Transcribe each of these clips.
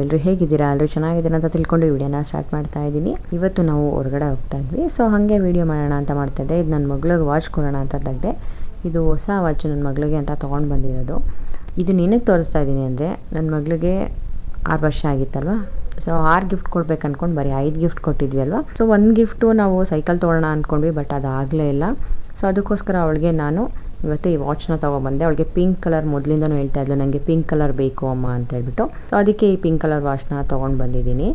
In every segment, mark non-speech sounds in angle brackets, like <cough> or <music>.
ಎಲ್ಲರೂ ಹೇಗಿದ್ದೀರಾ? ಎಲ್ಲರೂ ಚೆನ್ನಾಗಿದ್ದೀರಾ ಅಂತ ತಿಳ್ಕೊಂಡು ವಿಡಿಯೋನ ಸ್ಟಾರ್ಟ್ ಮಾಡ್ತಾ ಇದ್ದೀನಿ. ಇವತ್ತು ನಾವು ಹೊರಗಡೆ ಹೋಗ್ತಾ ಇದ್ವಿ. ಸೊ, ಹಾಗೆ ವಿಡಿಯೋ ಮಾಡೋಣ ಅಂತ ಮಾಡ್ತಾ ಇದ್ದೆ. ಇದು ನನ್ನ ಮಗಳಿಗೆ ವಾಚ್ ಕೊಡೋಣ ಅಂತ ತೆಗ್ದೆ. ಇದು ಹೊಸ ವಾಚ್ ನನ್ನ ಮಗಳಿಗೆ ಅಂತ ತೊಗೊಂಡು ಬಂದಿರೋದು. ಇದು ಏನಕ್ಕೆ ತೋರಿಸ್ತಾ ಇದ್ದೀನಿ ಅಂದರೆ, ನನ್ನ ಮಗಳಿಗೆ ಆರು ವರ್ಷ ಆಗಿತ್ತಲ್ವಾ? ಸೊ, ಆರು ಗಿಫ್ಟ್ ಕೊಡ್ಬೇಕು ಅಂದ್ಕೊಂಡು ಬರೀ ಐದು ಗಿಫ್ಟ್ ಕೊಟ್ಟಿದ್ವಿ ಅಲ್ವಾ? ಸೊ, ಒಂದು ಗಿಫ್ಟು ನಾವು ಸೈಕಲ್ ತೊಗೊಳ್ಳೋಣ ಅಂದ್ಕೊಂಡ್ವಿ ಬಟ್ ಅದು ಆಗಲೇ ಇಲ್ಲ. ಸೊ, ಅದಕ್ಕೋಸ್ಕರ ಅವಳಿಗೆ ನಾನು ಇವತ್ತು ಈ ವಾಚ್ನ ತೊಗೊಬಂದೆ. ಅವಳಿಗೆ ಪಿಂಕ್ ಕಲರ್ ಮೊದಲಿಂದನೂ ಹೇಳ್ತಾ ಇದ್ಲು ನನಗೆ ಪಿಂಕ್ ಕಲರ್ ಬೇಕು ಅಮ್ಮ ಅಂತ ಹೇಳ್ಬಿಟ್ಟು. ಸೊ ಅದಕ್ಕೆ ಈ ಪಿಂಕ್ ಕಲರ್ ವಾಚ್ನ ತೊಗೊಂಡು ಬಂದಿದ್ದೀನಿ.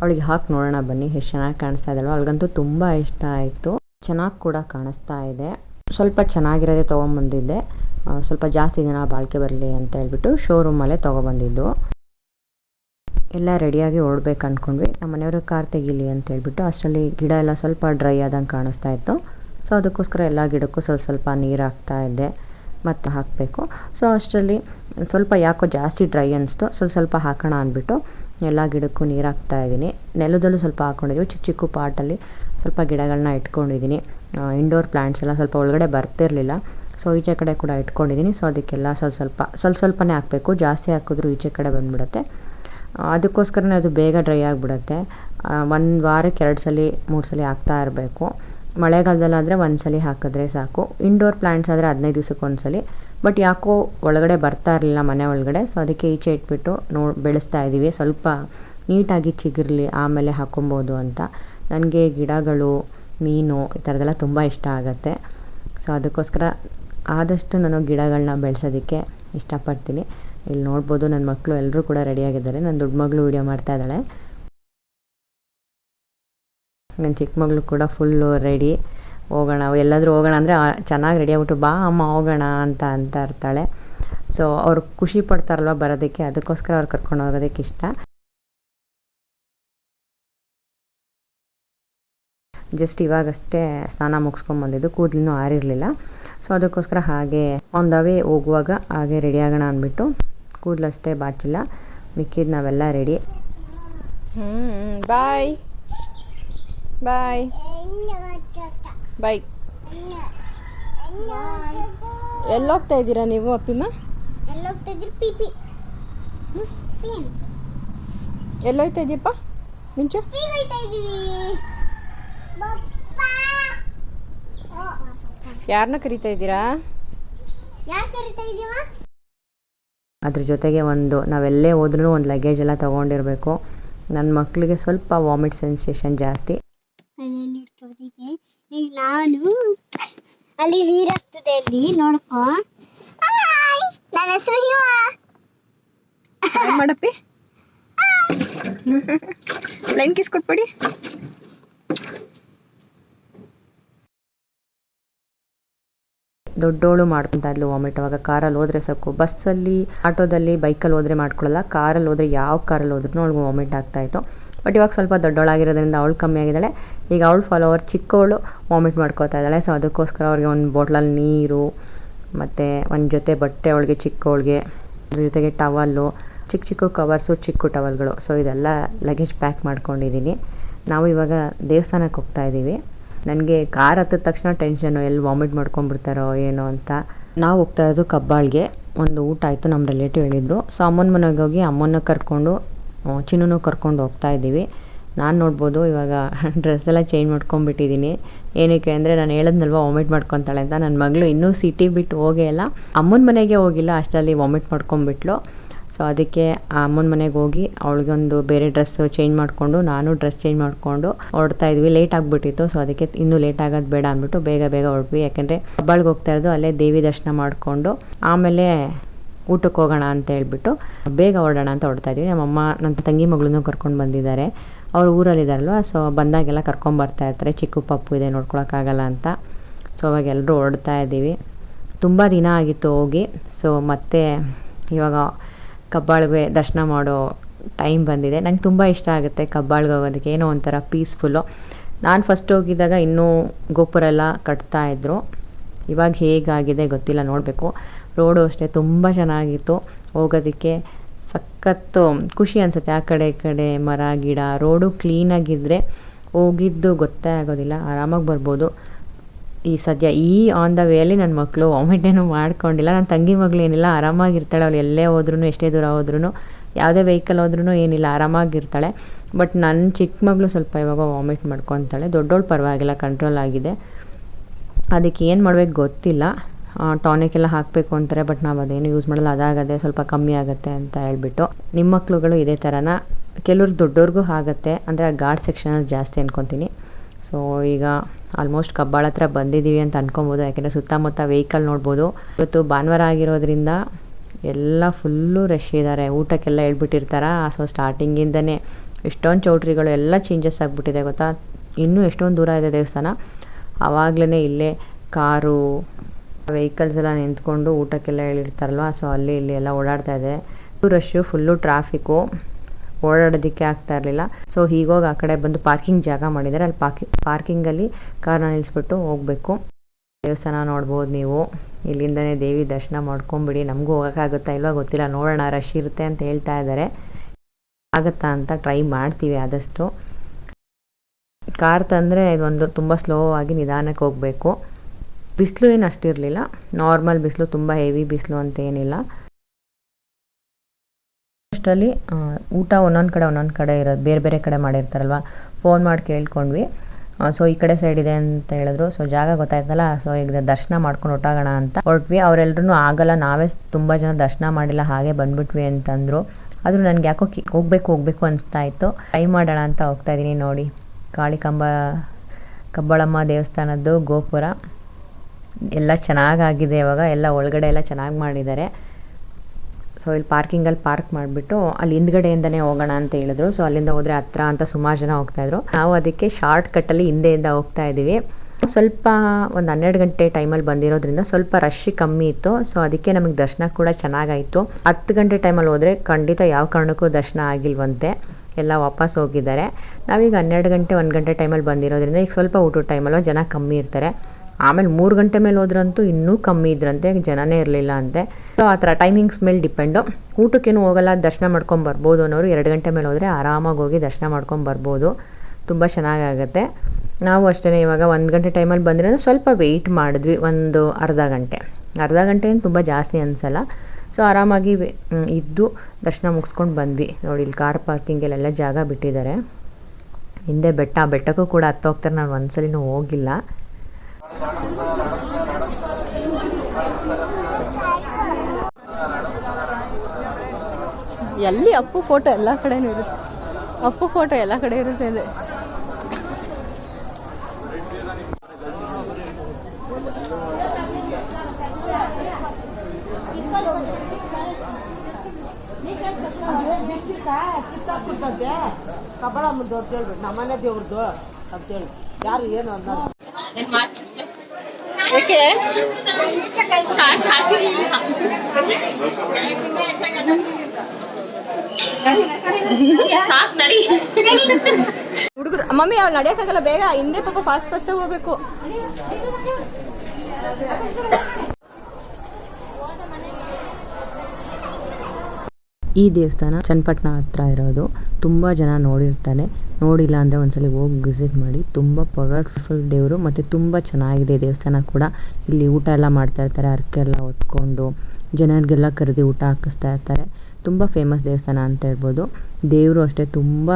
ಅವಳಿಗೆ ಹಾಕಿ ನೋಡೋಣ ಬನ್ನಿ ಎಷ್ಟು ಚೆನ್ನಾಗಿ ಕಾಣಿಸ್ತಾ ಇದಲ್ವ ಅವಳಿಗಂತೂ ತುಂಬ ಇಷ್ಟ ಆಯಿತು. ಚೆನ್ನಾಗಿ ಕೂಡ ಕಾಣಿಸ್ತಾ ಇದೆ. ಸ್ವಲ್ಪ ಚೆನ್ನಾಗಿರೋದೇ ತೊಗೊಂಬಂದಿದ್ದೆ. ಸ್ವಲ್ಪ ಜಾಸ್ತಿ ದಿನ ಬಾಳಿಕೆ ಬರಲಿ ಅಂತ ಹೇಳ್ಬಿಟ್ಟು ಶೋರೂಮಲ್ಲೇ ತೊಗೊಬಂದಿದ್ದು. ಎಲ್ಲ ರೆಡಿಯಾಗಿ ಓಡಬೇಕು ಅಂದ್ಕೊಂಡ್ವಿ ನಮ್ಮ ಮನೆಯವರು ಕಾರ್ ತೆಗೀಲಿ ಅಂತ ಹೇಳ್ಬಿಟ್ಟು ಅಷ್ಟರಲ್ಲಿ ಗಿಡ ಎಲ್ಲ ಸ್ವಲ್ಪ ಡ್ರೈ ಆದಂಗೆ ಕಾಣಿಸ್ತಾ ಇತ್ತು. ಸೊ ಅದಕ್ಕೋಸ್ಕರ ಎಲ್ಲ ಗಿಡಕ್ಕೂ ಸ್ವಲ್ಪ ಸ್ವಲ್ಪ ನೀರು ಹಾಕ್ತಾ ಇದ್ದೆ, ಮತ್ತು ಹಾಕಬೇಕು. ಸೊ ಅಷ್ಟರಲ್ಲಿ ಸ್ವಲ್ಪ ಯಾಕೋ ಜಾಸ್ತಿ ಡ್ರೈ ಅನಿಸ್ತು, ಸ್ವಲ್ಪ ಸ್ವಲ್ಪ ಹಾಕೋಣ ಅಂದ್ಬಿಟ್ಟು ಎಲ್ಲ ಗಿಡಕ್ಕೂ ನೀರು ಹಾಕ್ತಾ ಇದ್ದೀನಿ. ನೆಲದಲ್ಲೂ ಸ್ವಲ್ಪ ಹಾಕ್ಕೊಂಡಿದ್ದೀವಿ ಚಿಕ್ಕ ಚಿಕ್ಕ ಪಾಟಲ್ಲಿ ಸ್ವಲ್ಪ ಗಿಡಗಳನ್ನ ಇಟ್ಕೊಂಡಿದ್ದೀನಿ ಇಂಡೋರ್ ಪ್ಲ್ಯಾಂಟ್ಸ್ ಎಲ್ಲ ಸ್ವಲ್ಪ ಒಳಗಡೆ ಬರ್ತಿರಲಿಲ್ಲ, ಸೊ ಈಚೆ ಕಡೆ ಕೂಡ ಇಟ್ಕೊಂಡಿದ್ದೀನಿ ಸೊ ಅದಕ್ಕೆಲ್ಲ ಸ್ವಲ್ಪ ಸ್ವಲ್ಪ ಸ್ವಲ್ಪ ಸ್ವಲ್ಪನೇ ಹಾಕಬೇಕು, ಜಾಸ್ತಿ ಹಾಕಿದ್ರೂ ಈಚೆ ಕಡೆ ಬಂದುಬಿಡುತ್ತೆ. ಅದಕ್ಕೋಸ್ಕರನೇ ಅದು ಬೇಗ ಡ್ರೈ ಆಗಿಬಿಡುತ್ತೆ. ಒಂದು ವಾರಕ್ಕೆ ಎರಡು ಸಲ, ಮೂರು ಸಲ ಹಾಕ್ತಾ ಇರಬೇಕು. ಮಳೆಗಾಲದಲ್ಲಾದರೆ ಒಂದು ಹಾಕಿದ್ರೆ ಸಾಕು. ಇಂಡೋರ್ ಪ್ಲ್ಯಾಂಟ್ಸ್ ಆದರೆ ಹದಿನೈದು ದಿವ್ಸಕ್ಕೆ ಒಂದು ಬಟ್ ಯಾಕೋ ಒಳಗಡೆ ಬರ್ತಾ ಇರಲಿಲ್ಲ ಮನೆ ಒಳಗಡೆ ಸೊ ಅದಕ್ಕೆ ಈಚೆ ಇಟ್ಬಿಟ್ಟು ನೋ, ಬೆಳೆಸ್ತಾ ಇದ್ದೀವಿ ಸ್ವಲ್ಪ ನೀಟಾಗಿ ಚಿಗುರಲಿ ಆಮೇಲೆ ಹಾಕೊಬೋದು ಅಂತ. ನನಗೆ ಗಿಡಗಳು, ಮೀನು ಈ ಥರದ್ದೆಲ್ಲ ತುಂಬ ಇಷ್ಟ ಆಗುತ್ತೆ. ಸೊ ಅದಕ್ಕೋಸ್ಕರ ಆದಷ್ಟು ನಾನು ಗಿಡಗಳನ್ನ ಬೆಳೆಸೋದಕ್ಕೆ ಇಷ್ಟಪಡ್ತೀನಿ. ಇಲ್ಲಿ ನೋಡ್ಬೋದು ನನ್ನ ಮಕ್ಕಳು ಎಲ್ಲರೂ ಕೂಡ ರೆಡಿಯಾಗಿದ್ದಾರೆ ನನ್ನ ದೊಡ್ಡ ಮಗಳು ವೀಡಿಯೋ ಮಾಡ್ತಾ ಇದ್ದಾಳೆ. ನನ್ನ ಚಿಕ್ಕ ಮಗಳು ಕೂಡ ಫುಲ್ಲು ರೆಡಿ ಹೋಗೋಣ, ಎಲ್ಲಾದರೂ ಹೋಗೋಣ ಅಂದರೆ ಚೆನ್ನಾಗಿ ರೆಡಿ ಆಗ್ಬಿಟ್ಟು ಬಾ, ಅಮ್ಮ ಹೋಗೋಣ ಅಂತ ಅಂತ ಇರ್ತಾಳೆ. ಸೊ ಅವ್ರು ಖುಷಿ ಪಡ್ತಾರಲ್ವ ಬರೋದಕ್ಕೆ? ಅದಕ್ಕೋಸ್ಕರ ಅವ್ರು ಕರ್ಕೊಂಡು ಹೋಗೋದಕ್ಕೆ ಇಷ್ಟ. ಜಸ್ಟ್ ಇವಾಗಷ್ಟೇ ಸ್ನಾನ ಮುಗಿಸ್ಕೊಂಬಂದಿದ್ದು ಕೂದಲಿನೂ ಆರಿರಲಿಲ್ಲ. ಸೊ ಅದಕ್ಕೋಸ್ಕರ ಹಾಗೆ ಆನ್ ದ ವೇ ಹೋಗುವಾಗ ಹಾಗೆ ರೆಡಿ ಆಗೋಣ ಅಂದ್ಬಿಟ್ಟು ಕೂದಲಷ್ಟೇ ಬಾಚಿಲ್ಲ. ಮಿಕ್ಕಿದ್ದು ನಾವೆಲ್ಲ ರೆಡಿ ಬಾಯ್ ಬಾಯ್ ಬಾಯ್ ಎಲ್ಲೋಗ್ತಾ ಇದ್ದೀರಾ ನೀವು ಅಪ್ಪಿಮ್ಮ? ಎಲ್ಲೋಗ್ತಾ ಇದ್ರಿ ಪಿಪಿ ಎಲ್ಲೋಗ್ತಾ ಇದೀಯಪ್ಪ? ಮಿಂಚು? ಯಾರನ್ನ ಕರಿತಾ ಇದ್ದೀರಾ? ಅದ್ರ ಜೊತೆಗೆ ಒಂದು ನಾವೆಲ್ಲೇ ಹೋದ್ರೂ ಒಂದು ಲಗೇಜ್ ಎಲ್ಲ ತೊಗೊಂಡಿರಬೇಕು. ನನ್ನ ಮಕ್ಕಳಿಗೆ ಸ್ವಲ್ಪ ವಾಮಿಟ್ ಸೆನ್ಸೇಷನ್ ಜಾಸ್ತಿ. ಅಲ್ಲಿ ಇಟ್ಕೊಂಡಿದ್ದೆ ಈಗ ನಾನು ಅಲ್ಲಿ ನೀರಾಗ್ತದೆ ನೋಡ್ಕೊ. ಹಾಯ್ ನನ್ನ ಹೆಸರು ಹಿಮ. ಮಾಡಪ್ಪಿ? ಲೈನ್ ಕಿಸ್ ಕೊಟ್ಬಿಡಿ. ದೊಡ್ಡೋಳು ಮಾಡ್ಕೊಂತ ಇದ್ಲು ವಾಮಿಟ್ ಅವಾಗ ಕಾರಲ್ಲಿ ಹೋದ್ರೆ ಸಾಕು. ಬಸ್ಸಲ್ಲಿ ಆಟೋದಲ್ಲಿ ಬೈಕಲ್ಲಿ ಹೋದ್ರೆ ಮಾಡ್ಕೊಳ್ಳಲ್ಲ. ಕಾರಲ್ಲಿ ಹೋದ್ರೆ ಯಾವ ಕಾರಲ್ಲಿ ಹೋದ್ರೂ ಅವಳಿಗೆ ವಾಮಿಟ್ ಆಗ್ತಾ ಇತ್ತು. ಬಟ್ ಇವಾಗ ಸ್ವಲ್ಪ ದೊಡ್ಡವಳಾಗಿರೋದ್ರಿಂದ ಅವಳು ಕಮ್ಮಿ ಆಗಿದ್ದಾಳೆ. ಈಗ ಅವಳು ಫಾಲೋವರ್ ಚಿಕ್ಕವಳು ವಾಮಿಟ್ ಮಾಡ್ಕೋತಾ ಇದ್ದಾಳೆ. ಸೊ ಅದಕ್ಕೋಸ್ಕರ ಅವ್ರಿಗೆ ಒಂದು ಬಾಟ್ಲಲ್ಲಿ ನೀರು, ಮತ್ತು ಒಂದು ಜೊತೆ ಬಟ್ಟೆ ಅವಳಿಗೆ, ಚಿಕ್ಕವಳಿಗೆ, ಅದ್ರ ಜೊತೆಗೆ ಟವಲ್ಲು ಚಿಕ್ಕ ಚಿಕ್ಕ ಕವರ್ಸು ಚಿಕ್ಕ ಟವಲ್ಗಳು ಸೊ ಇದೆಲ್ಲ ಲಗೇಜ್ ಪ್ಯಾಕ್ ಮಾಡ್ಕೊಂಡಿದ್ದೀನಿ. ನಾವು ಇವಾಗ ದೇವಸ್ಥಾನಕ್ಕೆ ಹೋಗ್ತಾ ಇದ್ದೀವಿ. ನನಗೆ ಕಾರ್ ಹತ್ತಿದ ತಕ್ಷಣ ಟೆನ್ಷನು ಎಲ್ಲಿ ವಾಮಿಟ್ ಮಾಡ್ಕೊಂಡ್ಬಿಡ್ತಾರೋ ಏನೋ ಅಂತ. ನಾವು ಹೋಗ್ತಾ ಇರೋದು ಕಬ್ಬಾಳ್ಗೆ. ಒಂದು ಊಟ ಆಯಿತು ನಮ್ಮ ರಿಲೇಟಿವ್ ಹೇಳಿದ್ರು. ಸೊ ಅಮ್ಮನ ಮನೆಗೆ ಹೋಗಿ ಅಮ್ಮನ ಕರ್ಕೊಂಡು ಚಿನ್ನೂ ಕರ್ಕೊಂಡು ಹೋಗ್ತಾ ಇದ್ದೀವಿ. ನಾನು ನೋಡ್ಬೋದು, ಇವಾಗ <laughs> ಡ್ರೆಸ್ ಎಲ್ಲ ಚೇಂಜ್ ಮಾಡ್ಕೊಂಡ್ಬಿಟ್ಟಿದ್ದೀನಿ. ಏನಕ್ಕೆ ಅಂದರೆ ನಾನು ಹೇಳಿದ್ನಲ್ವ ವಾಮಿಟ್ ಮಾಡ್ಕೊತಾಳೆ ಅಂತ. ನನ್ನ ಮಗಳು ಇನ್ನೂ ಸಿಟಿ ಬಿಟ್ಟು ಹೋಗೇ ಇಲ್ಲ. ಅಮ್ಮನ ಮನೆಗೆ ಹೋಗಿಲ್ಲ, ಅಷ್ಟರಲ್ಲಿ ವಾಮಿಟ್ ಮಾಡ್ಕೊಂಡ್ಬಿಟ್ಲು. ಸೊ ಅದಕ್ಕೆ ಅಮ್ಮನ ಮನೆಗೆ ಹೋಗಿ ಅವಳಿಗೊಂದು ಬೇರೆ ಡ್ರೆಸ್ ಚೇಂಜ್ ಮಾಡಿಕೊಂಡು, ನಾನು ಡ್ರೆಸ್ ಚೇಂಜ್ ಮಾಡಿಕೊಂಡು ಹೊರಡ್ತಾ ಇದ್ವಿ. ಲೇಟ್ ಆಗಿಬಿಟ್ಟಿತ್ತು ಸೊ ಅದಕ್ಕೆ ಇನ್ನೂ ಲೇಟ್ ಆಗೋದು ಬೇಡ ಅಂದ್ಬಿಟ್ಟು ಬೇಗ ಬೇಗ ಹೊರಟ್ವಿ. ಯಾಕೆಂದರೆ ಹಬ್ಬಳಿಗೆ ಹೋಗ್ತಾ ಇರೋದು, ಅಲ್ಲೇ ದೇವಿ ದರ್ಶನ ಮಾಡಿಕೊಂಡು. ಆಮೇಲೆ ಊಟಕ್ಕೆ ಹೋಗೋಣ ಅಂತ ಹೇಳ್ಬಿಟ್ಟು ಬೇಗ ಹೊರಡೋಣ ಅಂತ ಹೊಡ್ತಾ ಇದ್ವಿ ನಮ್ಮಮ್ಮ, ನನ್ನ ತಂಗಿ ಮಗಳನ್ನೂ ಕರ್ಕೊಂಡು ಬಂದಿದ್ದಾರೆ. ಅವರು ಊರಲ್ಲಿದ್ದಾರಲ್ವ ಸೊ ಬಂದಾಗೆಲ್ಲ ಕರ್ಕೊಂಬರ್ತಾ ಇರ್ತಾರೆ. ಚಿಕ್ಕ ಪಪ್ಪು ಇದೆ, ನೋಡ್ಕೊಳೋಕ್ಕಾಗಲ್ಲ ಅಂತ. ಸೊ ಅವಾಗ ಎಲ್ಲರೂ ಹೊರಡ್ತಾ ಇದ್ದೀವಿ. ತುಂಬ ದಿನ ಆಗಿತ್ತು ಹೋಗಿ. ಸೊ ಮತ್ತೆ ಇವಾಗ ಕಬ್ಬಾಳ್ಗೆ ದರ್ಶನ ಮಾಡೋ ಟೈಮ್ ಬಂದಿದೆ. ನಂಗೆ ತುಂಬ ಇಷ್ಟ ಆಗುತ್ತೆ ಕಬ್ಬಾಳ್ಗೆ ಹೋಗೋದಕ್ಕೆ. ಏನೋ ಒಂಥರ ಪೀಸ್ಫುಲ್ಲು ನಾನು ಫಸ್ಟ್ ಹೋಗಿದ್ದಾಗ ಇನ್ನೂ ಗೋಪುರ ಎಲ್ಲ ಕಟ್ತಾ ಇದ್ರು. ಇವಾಗ ಹೇಗಾಗಿದೆ ಗೊತ್ತಿಲ್ಲ, ನೋಡಬೇಕು. ರೋಡು ಅಷ್ಟೇ, ತುಂಬ ಚೆನ್ನಾಗಿತ್ತು. ಹೋಗೋದಕ್ಕೆ ಸಖತ್ತು ಖುಷಿ ಅನಿಸುತ್ತೆ. ಆ ಕಡೆ ಈ ಕಡೆ ಮರ, ಗಿಡ, ರೋಡು ಕ್ಲೀನಾಗಿದ್ದರೆ ಹೋಗಿದ್ದು ಗೊತ್ತೇ ಆಗೋದಿಲ್ಲ. ಆರಾಮಾಗಿ ಬರ್ಬೋದು. ಈ ಸದ್ಯ ಈ ಆನ್ ದ ವೇಯಲ್ಲಿ ನನ್ನ ಮಕ್ಕಳು ವಾಮಿಟ್ ಏನೂ ಮಾಡ್ಕೊಂಡಿಲ್ಲ. ನನ್ನ ತಂಗಿ ಮಗಳು ಏನಿಲ್ಲ, ಆರಾಮಾಗಿರ್ತಾಳೆ. ಅವಳು ಎಲ್ಲೇ ಹೋದ್ರೂ ಎಷ್ಟೇ ದೂರ ಹೋದ್ರೂ ಯಾವುದೇ ವೆಹಿಕಲ್ ಹೋದ್ರೂ ಏನಿಲ್ಲ, ಆರಾಮಾಗಿರ್ತಾಳೆ. ಬಟ್ ನನ್ನ ಚಿಕ್ಕ ಮಗಳು ಸ್ವಲ್ಪ ಇವಾಗ ವಾಮಿಟ್ ಮಾಡ್ಕೊತಾಳೆ. ದೊಡ್ಡೋಳು ಪರವಾಗಿಲ್ಲ ಕಂಟ್ರೋಲ್ ಆಗಿದೆ. ಅದಕ್ಕೆ ಏನು ಮಾಡ್ಬೇಕು ಗೊತ್ತಿಲ್ಲ. ಟಾನಿಕ್ ಎಲ್ಲ ಹಾಕಬೇಕು ಅಂತಾರೆ ಬಟ್ ನಾವು ಅದೇನು ಯೂಸ್ ಮಾಡಲ್ಲ. ಅದಾಗದೆ ಸ್ವಲ್ಪ ಕಮ್ಮಿ ಆಗುತ್ತೆ ಅಂತ ಹೇಳ್ಬಿಟ್ಟು. ನಿಮ್ಮ ಮಕ್ಕಳುಗಳು ಇದೇ ಥರನ ಕೆಲವ್ರು ದೊಡ್ಡವ್ರಿಗೂ ಆಗುತ್ತೆ, ಅಂದರೆ ಆ ಗಾರ್ಡ್ ಸೆಕ್ಷನಲ್ಲಿ ಜಾಸ್ತಿ ಅಂದ್ಕೊತೀನಿ ಸೊ ಈಗ ಆಲ್ಮೋಸ್ಟ್ ಕಬ್ಬಾಳ ಹತ್ರ ಬಂದಿದ್ದೀವಿ ಅಂತ ಅನ್ಕೊಬೋದು. ಯಾಕೆಂದರೆ ಸುತ್ತಮುತ್ತ ವೆಹಿಕಲ್ ನೋಡ್ಬೋದು. ಇವತ್ತು ಭಾನುವಾರ ಆಗಿರೋದ್ರಿಂದ ಎಲ್ಲ ಫುಲ್ಲು ರಶ್ ಇದ್ದಾರೆ ಊಟಕ್ಕೆಲ್ಲ ಹೇಳ್ಬಿಟ್ಟಿರ್ತಾರ. ಸೊ ಸ್ಟಾರ್ಟಿಂಗಿಂದನೇ ಎಷ್ಟೊಂದು ಚೌಟ್ರಿಗಳು ಎಲ್ಲ ಚೇಂಜಸ್ ಆಗಿಬಿಟ್ಟಿದೆ ಗೊತ್ತಾ? ಇನ್ನೂ ಎಷ್ಟೊಂದು ದೂರ ಇದೆ ದೇವಸ್ಥಾನ. ಆವಾಗಲೇ ಇಲ್ಲೇ ಕಾರು ವೆಹಿಕಲ್ಸ್ ಎಲ್ಲ ನಿಂತ್ಕೊಂಡು ಊಟಕ್ಕೆಲ್ಲ ಹೇಳಿರ್ತಾರಲ್ವ ಸೊ ಅಲ್ಲಿ ಇಲ್ಲಿ ಎಲ್ಲ ಓಡಾಡ್ತಾ ಇದೆ. ರಶ್ಶು ಫುಲ್ಲು ಟ್ರಾಫಿಕ್ಕು ಓಡಾಡೋದಕ್ಕೆ ಆಗ್ತಾ ಇರಲಿಲ್ಲ. ಸೊ ಹೀಗೋಗಿ ಆ ಕಡೆ ಬಂದು ಪಾರ್ಕಿಂಗ್ ಜಾಗ ಮಾಡಿದ್ದಾರೆ. ಅಲ್ಲಿ ಪಾರ್ಕಿ ಪಾರ್ಕಿಂಗಲ್ಲಿ ಕಾರ್ನ ನಿಲ್ಲಿಸ್ಬಿಟ್ಟು ಹೋಗಬೇಕು. ದೇವಸ್ಥಾನ ನೋಡ್ಬೋದು ನೀವು. ಇಲ್ಲಿಂದನೇ ದೇವಿ ದರ್ಶನ ಮಾಡ್ಕೊಂಬಿಡಿ. ನಮಗೂ ಹೋಗೋಕ್ಕಾಗುತ್ತಾ ಇಲ್ವಾ ಗೊತ್ತಿಲ್ಲ. ನೋಡೋಣ ರಶ್ ಇರುತ್ತೆ ಅಂತ ಹೇಳ್ತಾ ಇದ್ದಾರೆ. ಆಗುತ್ತಾ ಅಂತ ಟ್ರೈ ಮಾಡ್ತೀವಿ ಆದಷ್ಟು. ಕಾರ್ ತಂದರೆ ಇದೊಂದು ತುಂಬ ಸ್ಲೋ ಆಗಿ ನಿಧಾನಕ್ಕೆ ಹೋಗಬೇಕು. ಬಿಸಿಲು ಏನು ಅಷ್ಟಿರಲಿಲ್ಲ. ನಾರ್ಮಲ್ ಬಿಸಿಲು, ತುಂಬ ಹೆವಿ ಬಿಸಿಲು ಅಂತ ಏನಿಲ್ಲ. ಅಷ್ಟರಲ್ಲಿ ಊಟ ಒಂದೊಂದು ಕಡೆ ಒಂದೊಂದು ಕಡೆ ಇರೋದು. ಬೇರೆ ಬೇರೆ ಕಡೆ ಮಾಡಿರ್ತಾರಲ್ವ? ಫೋನ್ ಮಾಡಿ ಕೇಳ್ಕೊಂಡ್ವಿ. ಸೊ ಈ ಕಡೆ ಸೈಡ್ ಇದೆ ಅಂತ ಹೇಳಿದ್ರು. ಸೊ ಜಾಗ ಗೊತ್ತಾಯ್ತಲ್ಲ ಸೊ ಈಗ ದರ್ಶನ ಮಾಡ್ಕೊಂಡು ಹೊಟ್ಟಾಗೋಣ ಅಂತ ಹೊರಟ್ವಿ. ಅವರೆಲ್ಲರೂ ಆಗಲ್ಲ. ನಾವೇ ತುಂಬ ಜನ ದರ್ಶನ ಮಾಡಿಲ್ಲ. ಹಾಗೆ ಬಂದ್ಬಿಟ್ವಿ ಅಂತಂದರು. ಆದರೂ ನನಗೆ ಯಾಕೋ ಹೋಗ್ಬೇಕು, ಹೋಗಬೇಕು ಅನಿಸ್ತಾ ಇತ್ತು. ಟ್ರೈ ಮಾಡೋಣ ಅಂತ ಹೋಗ್ತಾ ಇದ್ದೀನಿ ನೋಡಿ. ಕಾಳಿಕಂಬ ಕಬ್ಬಳಮ್ಮ ದೇವಸ್ಥಾನದ್ದು ಗೋಪುರ. ಎಲ್ಲ ಚೆನ್ನಾಗಾಗಿದೆ ಇವಾಗ, ಎಲ್ಲ ಒಳಗಡೆ ಎಲ್ಲ ಚೆನ್ನಾಗಿ ಮಾಡಿದ್ದಾರೆ. ಸೊ ಇಲ್ಲಿ ಪಾರ್ಕಿಂಗಲ್ಲಿ ಪಾರ್ಕ್ ಮಾಡಿಬಿಟ್ಟು, ಅಲ್ಲಿ ಹಿಂದ್ಗಡೆಯಿಂದನೇ ಹೋಗೋಣ ಅಂತ ಹೇಳಿದ್ರು. ಸೊ ಅಲ್ಲಿಂದ ಹೋದರೆ ಹತ್ರ ಅಂತ ಸುಮಾರು ಜನ ಹೋಗ್ತಾಯಿದ್ರು ನಾವು ಅದಕ್ಕೆ ಶಾರ್ಟ್ ಕಟ್ಟಲ್ಲಿ ಹಿಂದೆಯಿಂದ ಹೋಗ್ತಾ ಇದ್ದೀವಿ. ಸ್ವಲ್ಪ ಒಂದು ಹನ್ನೆರಡು ಗಂಟೆ ಟೈಮಲ್ಲಿ ಬಂದಿರೋದ್ರಿಂದ ಸ್ವಲ್ಪ ರಶ್ ಕಮ್ಮಿ ಇತ್ತು. ಸೊ ಅದಕ್ಕೆ ನಮಗೆ ದರ್ಶನ ಕೂಡ ಚೆನ್ನಾಗಾಯಿತು. ಹತ್ತು ಗಂಟೆ ಟೈಮಲ್ಲಿ ಹೋದರೆ ಖಂಡಿತ ಯಾವ ಕಾರಣಕ್ಕೂ ದರ್ಶನ ಆಗಿಲ್ವಂತೆ. ಎಲ್ಲ ವಾಪಸ್ ಹೋಗಿದ್ದಾರೆ. ನಾವೀಗ ಹನ್ನೆರಡು ಗಂಟೆ, ಒಂದು ಗಂಟೆ ಟೈಮಲ್ಲಿ ಬಂದಿರೋದ್ರಿಂದ ಈಗ ಸ್ವಲ್ಪ ಊಟದ ಟೈಮಲ್ಲೂ ಜನ ಕಮ್ಮಿ ಇರ್ತಾರೆ. ಆಮೇಲೆ ಮೂರು ಗಂಟೆ ಮೇಲೆ ಹೋದ್ರಂತೂ ಇನ್ನೂ ಕಮ್ಮಿ ಇದ್ರಂತೆ, ಜನನೇ ಇರಲಿಲ್ಲ ಅಂತೆ. ಸೊ ಆ ಥರ ಟೈಮಿಂಗ್ಸ್ ಮೇಲೆ ಡಿಪೆಂಡು ಊಟಕ್ಕೇನು ಹೋಗಲ್ಲ, ದರ್ಶನ ಮಾಡ್ಕೊಂಡು ಬರ್ಬೋದು ಅನ್ನೋರು ಎರಡು ಗಂಟೆ ಮೇಲೆ ಹೋದರೆ ಆರಾಮಾಗಿ ಹೋಗಿ ದರ್ಶನ ಮಾಡ್ಕೊಂಡು ಬರ್ಬೋದು. ತುಂಬ ಚೆನ್ನಾಗಾಗತ್ತೆ. ನಾವು ಅಷ್ಟೇ ಇವಾಗ ಒಂದು ಗಂಟೆ ಟೈಮಲ್ಲಿ ಬಂದರೆ ಸ್ವಲ್ಪ ವೆಯ್ಟ್ ಮಾಡಿದ್ವಿ, ಒಂದು ಅರ್ಧ ಗಂಟೆ. ಅರ್ಧ ಗಂಟೆ ಏನು ತುಂಬ ಜಾಸ್ತಿ ಅನಿಸಲ್ಲ. ಸೊ ಆರಾಮಾಗಿ ಇದ್ದು ದರ್ಶನ ಮುಗಿಸ್ಕೊಂಡು ಬಂದ್ವಿ. ನೋಡಿ, ಇಲ್ಲಿ ಕಾರ್ ಪಾರ್ಕಿಂಗಲ್ಲೆಲ್ಲ ಜಾಗ ಬಿಟ್ಟಿದ್ದಾರೆ. ಹಿಂದೆ ಬೆಟ್ಟ ಬೆಟ್ಟಕ್ಕೂ ಕೂಡ ಹತ್ತು ಹೋಗ್ತಾರೆ. ನಾನು ಒಂದ್ಸಲಿನೂ ಹೋಗಿಲ್ಲ. ಎಲ್ಲಿ ಅಪ್ಪು ಫೋಟೋ ಎಲ್ಲ ಕಡೆನೂ ಇರುತ್ತೆ. ಅಪ್ಪು ಫೋಟೋ ಎಲ್ಲ ಕಡೆ ಇರುತ್ತೆ ಇದೆ. ಕಬ್ಬಳಮ್ಮದ್ದು ಅಂತ ಹೇಳ್ಬಿಟ್ಟು ನಮ್ಮನೆ ದೇವ್ರದ್ದು ಅಂತೇಳಿ ಯಾರು ಏನು ಅನ್ನೋದು. ಏಕೆ ಹುಡುಗರು ಮಮ್ಮಿ ಅವ್ರು ನಡೆಯೋಕ್ಕಾಗಲ್ಲ ಬೇಗ ಹಿಂದೆ ಪಾಪ ಫಾಸ್ಟ್ ಫಾಸ್ಟಾಗಿ ಹೋಗ್ಬೇಕು. ಈ ದೇವಸ್ಥಾನ ಚನ್ನಪಟ್ಟಣ ಹತ್ರ ಇರೋದು. ತುಂಬ ಜನ ನೋಡಿರ್ತಾರೆ. ನೋಡಿಲ್ಲ ಅಂದರೆ ಒಂದ್ಸಲಿ ಹೋಗಿ ವಿಸಿಟ್ ಮಾಡಿ. ತುಂಬ ಪವರ್ಫುಲ್ ದೇವರು ಮತ್ತು ತುಂಬ ಚೆನ್ನಾಗಿದೆ ದೇವಸ್ಥಾನ ಕೂಡ. ಇಲ್ಲಿ ಊಟ ಎಲ್ಲ ಮಾಡ್ತಾ ಇರ್ತಾರೆ. ಅರ್ಕೆ ಎಲ್ಲ ಹೊತ್ಕೊಂಡು ಜನರಿಗೆಲ್ಲ ಕರೆದಿ ಊಟ ಹಾಕಿಸ್ತಾ ಇರ್ತಾರೆ. ತುಂಬ ಫೇಮಸ್ ದೇವಸ್ಥಾನ ಅಂತ ಹೇಳ್ಬೋದು. ದೇವರು ಅಷ್ಟೇ ತುಂಬ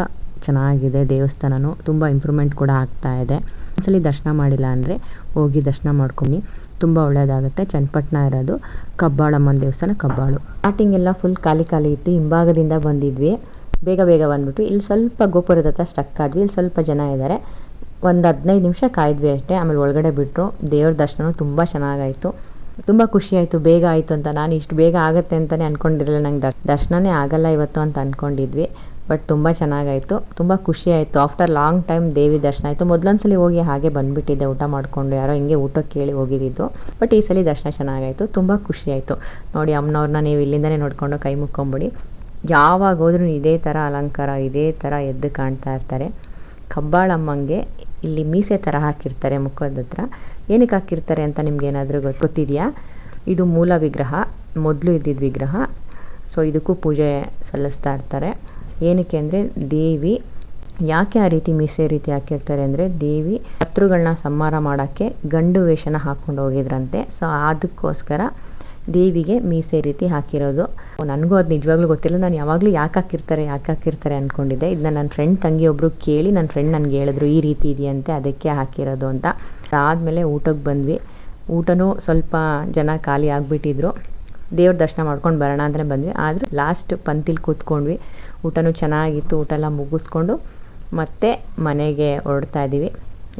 ಚೆನ್ನಾಗಿದೆ ದೇವಸ್ಥಾನನು. ತುಂಬ ಇಂಪ್ರೂವ್ಮೆಂಟ್ ಕೂಡ ಆಗ್ತಾ ಇದೆ. ಒಂದ್ಸಲಿ ದರ್ಶನ ಮಾಡಿಲ್ಲ ಅಂದರೆ ಹೋಗಿ ದರ್ಶನ ಮಾಡ್ಕೊಂಡು. ತುಂಬ ಒಳ್ಳೆಯದಾಗುತ್ತೆ ಚನ್ನಪಟ್ಟಣ ಇರೋದು ಕಬ್ಬಾಳಮ್ಮನ ದೇವಸ್ಥಾನ ಕಬ್ಬಾಳು. ಸ್ಟಾರ್ಟಿಂಗ್ ಎಲ್ಲ ಫುಲ್ ಖಾಲಿ ಖಾಲಿ ಇತ್ತು. ಹಿಂಭಾಗದಿಂದ ಬಂದಿದ್ವಿ. ಬೇಗ ಬೇಗ ಬಂದ್ಬಿಟ್ಟು ಇಲ್ಲಿ ಸ್ವಲ್ಪ ಗೋಪುರದ ಹತ್ರ ಸ್ಟಕ್ ಆದ್ವಿ. ಇಲ್ಲಿ ಸ್ವಲ್ಪ ಜನ ಇದ್ದಾರೆ ಒಂದು ಹದಿನೈದು ನಿಮಿಷ ಕಾಯ್ದ್ವಿ ಅಷ್ಟೇ. ಆಮೇಲೆ ಒಳಗಡೆ ಬಿಟ್ಟರು ದೇವ್ರ ದರ್ಶನ ತುಂಬ ಚೆನ್ನಾಗಾಯಿತು. ತುಂಬ ಖುಷಿ ಆಯಿತು ಬೇಗ ಆಯಿತು ಅಂತ. ನಾನು ಇಷ್ಟು ಬೇಗ ಆಗುತ್ತೆ ಅಂತಲೇ ಅಂದ್ಕೊಂಡಿರಲಿಲ್ಲ ನಂಗೆ ದರ್ ದರ್ಶನನೇ ಆಗಲ್ಲ ಇವತ್ತು ಅಂತ ಅಂದ್ಕೊಂಡಿದ್ವಿ ಬಟ್ ತುಂಬ ಚೆನ್ನಾಗಾಯಿತು. ತುಂಬ ಖುಷಿ ಆಯಿತು ಆಫ್ಟರ್ ಲಾಂಗ್ ಟೈಮ್ ದೇವಿ ದರ್ಶನ ಆಯಿತು. ಮೊದಲೊಂದ್ಸಲಿ ಹೋಗಿ ಹಾಗೆ ಬಂದುಬಿಟ್ಟಿದ್ದೆ, ಊಟ ಮಾಡಿಕೊಂಡು. ಯಾರೋ ಹಿಂಗೆ ಊಟಕ್ಕೆ ಕೇಳಿ ಹೋಗಿದ್ದಿದ್ದು. ಬಟ್ ಈ ಸಲ ದರ್ಶನ ಚೆನ್ನಾಗಾಯಿತು. ತುಂಬ ಖುಷಿ ಆಯಿತು ನೋಡಿ, ಅಮ್ಮನವ್ರನ್ನ ನೀವು ಇಲ್ಲಿಂದನೇ ನೋಡಿಕೊಂಡು ಕೈ ಮುಕ್ಕೊಂಬಿಡಿ. ಯಾವಾಗ ಹೋದ್ರೂ ಇದೇ ಥರ ಅಲಂಕಾರ, ಇದೇ ಥರ ಎದ್ದು ಕಾಣ್ತಾ ಇರ್ತಾರೆ. ಕಬ್ಬಾಳಮ್ಮಂಗೆ ಇಲ್ಲಿ ಮೀಸೆ ಥರ ಹಾಕಿರ್ತಾರೆ ಮುಖದ ಹತ್ರ. ಏನಕ್ಕೆ ಹಾಕಿರ್ತಾರೆ ಅಂತ ನಿಮ್ಗೆ ಏನಾದರೂ ಗೊತ್ತಿದೆಯಾ? ಇದು ಮೂಲ ವಿಗ್ರಹ, ಮೊದಲು ಇದ್ದಿದ್ದ ವಿಗ್ರಹ. ಸೊ ಇದಕ್ಕೂ ಪೂಜೆ ಸಲ್ಲಿಸ್ತಾ ಇರ್ತಾರೆ. ಏನಕ್ಕೆ ಅಂದರೆ ದೇವಿ ಯಾಕೆ ಆ ರೀತಿ ಮೀಸೆ ರೀತಿ ಹಾಕಿರ್ತಾರೆ ಅಂದರೆ ದೇವಿ ಶತ್ರುಗಳನ್ನ ಸಂಹಾರ ಮಾಡೋಕ್ಕೆ ಗಂಡು ವೇಷನ ಹಾಕ್ಕೊಂಡು ಹೋಗಿದ್ರಂತೆ. ಸೊ ಅದಕ್ಕೋಸ್ಕರ ದೇವಿಗೆ ಮೀಸೆ ರೀತಿ ಹಾಕಿರೋದು. ನನಗೂ ಅದು ನಿಜವಾಗ್ಲೂ ಗೊತ್ತಿಲ್ಲ. ನಾನು ಯಾವಾಗಲೂ ಯಾಕೆ ಹಾಕಿರ್ತಾರೆ ಯಾಕೆ ಹಾಕಿರ್ತಾರೆ ಅಂದ್ಕೊಂಡಿದ್ದೆ ಇದನ್ನ ನನ್ನ ಫ್ರೆಂಡ್ ತಂಗಿ ಒಬ್ಬರು ಕೇಳಿ ನನ್ನ ಫ್ರೆಂಡ್ ನನಗೆ ಹೇಳಿದ್ರು, ಈ ರೀತಿ ಇದೆಯಂತೆ, ಅದಕ್ಕೆ ಹಾಕಿರೋದು ಅಂತ. ಆದಮೇಲೆ ಊಟಕ್ಕೆ ಬಂದ್ವಿ. ಊಟನೂ ಸ್ವಲ್ಪ ಜನ ಖಾಲಿ ಆಗಿಬಿಟ್ಟಿದ್ರು. ದೇವ್ರ ದರ್ಶನ ಮಾಡ್ಕೊಂಡು ಬರೋಣ ಅಂತಲೇ ಬಂದ್ವಿ. ಆದರೂ ಲಾಸ್ಟ್ ಪಂತಿಲಿ ಕೂತ್ಕೊಂಡ್ವಿ. ಊಟನೂ ಚೆನ್ನಾಗಿತ್ತು ಊಟ ಎಲ್ಲ ಮುಗಿಸ್ಕೊಂಡು ಮತ್ತೆ ಮನೆಗೆ ಹೊರಡ್ತಾ ಇದ್ದೀವಿ.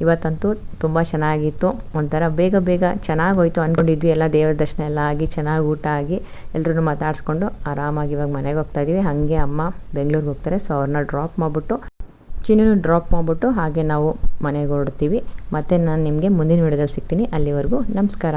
ಇವತ್ತಂತೂ ತುಂಬ ಚೆನ್ನಾಗಿತ್ತು. ಒಂಥರ ಬೇಗ ಬೇಗ ಚೆನ್ನಾಗಿ ಹೋಯ್ತು ಅಂದ್ಕೊಂಡಿದ್ವಿ ಎಲ್ಲ ದೇವ್ರ ದರ್ಶನ ಎಲ್ಲ ಆಗಿ, ಚೆನ್ನಾಗಿ ಊಟ ಆಗಿ ಎಲ್ಲರೂ ಮಾತಾಡಿಸ್ಕೊಂಡು ಆರಾಮಾಗಿ ಇವಾಗ ಮನೆಗೆ ಹೋಗ್ತಾ ಇದ್ದೀವಿ. ಹಾಗೆ ಅಮ್ಮ ಬೆಂಗಳೂರಿಗೆ ಹೋಗ್ತಾರೆ, ಸೊ ಅವ್ರನ್ನ ಡ್ರಾಪ್ ಮಾಡಿಬಿಟ್ಟು ಚಿನ್ನೂ ಡ್ರಾಪ್ ಮಾಡಿಬಿಟ್ಟು ಹಾಗೆ ನಾವು ಮನೆಗೆ ಹೊರಡ್ತೀವಿ. ಮತ್ತು ನಾನು ನಿಮಗೆ ಮುಂದಿನ ವಿಡಿಯೋದಲ್ಲಿ ಸಿಗ್ತೀನಿ. ಅಲ್ಲಿವರೆಗೂ ನಮಸ್ಕಾರ.